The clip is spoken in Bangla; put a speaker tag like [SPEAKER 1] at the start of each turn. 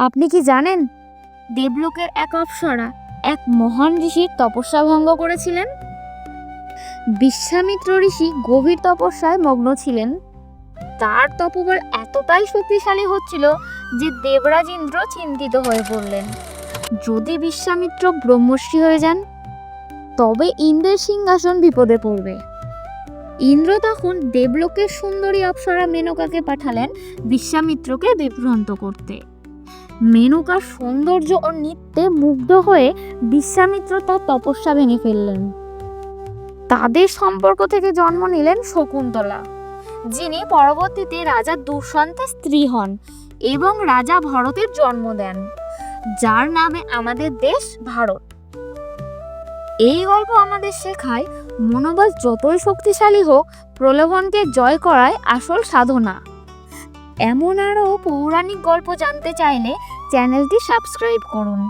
[SPEAKER 1] আপনি কি জানেন? দেবলোকের এক অপ্সরা, এক মহান ঋষির তপস্যা ভঙ্গ করেছিলেন? বিশ্বামিত্র ঋষি গভীর তপস্যায় মগ্ন ছিলেন। তার তপবল এতটাই শক্তিশালী হচ্ছিল যে দেবরাজ ইন্দ্র চিন্তিত হয়ে পড়লেন। যদি বিশ্বামিত্র ব্রহ্মশ্রী হয়ে যান, তবে ইন্দ্রের সিংহাসন বিপদে পড়বে। ইন্দ্র তখন দেবলোকের সুন্দরী অপ্সরা মেনকাকে পাঠালেন বিশ্বামিত্রকে বিভ্রান্ত করতে। মেনকার সৌন্দর্য ও নৃত্যে মুগ্ধ হয়ে বিশ্বামিত্র তার তপস্যা ভেঙে ফেললেন। তাদের সম্পর্ক থেকে জন্ম নিলেন শকুন্তলা, যিনি পরবর্তীতে রাজা দুষ্যন্তের স্ত্রী হন এবং রাজা ভরতের জন্ম দেন, যার নামে আমাদের দেশ ভারত। এই গল্প আমাদের শেখায়, মনোবল যতই শক্তিশালী হোক, প্রলোভনকে জয় করাই আসল সাধনা। এমন আরও পৌরাণিক গল্প জানতে চাইলে চ্যানেলটি সাবস্ক্রাইব করুন।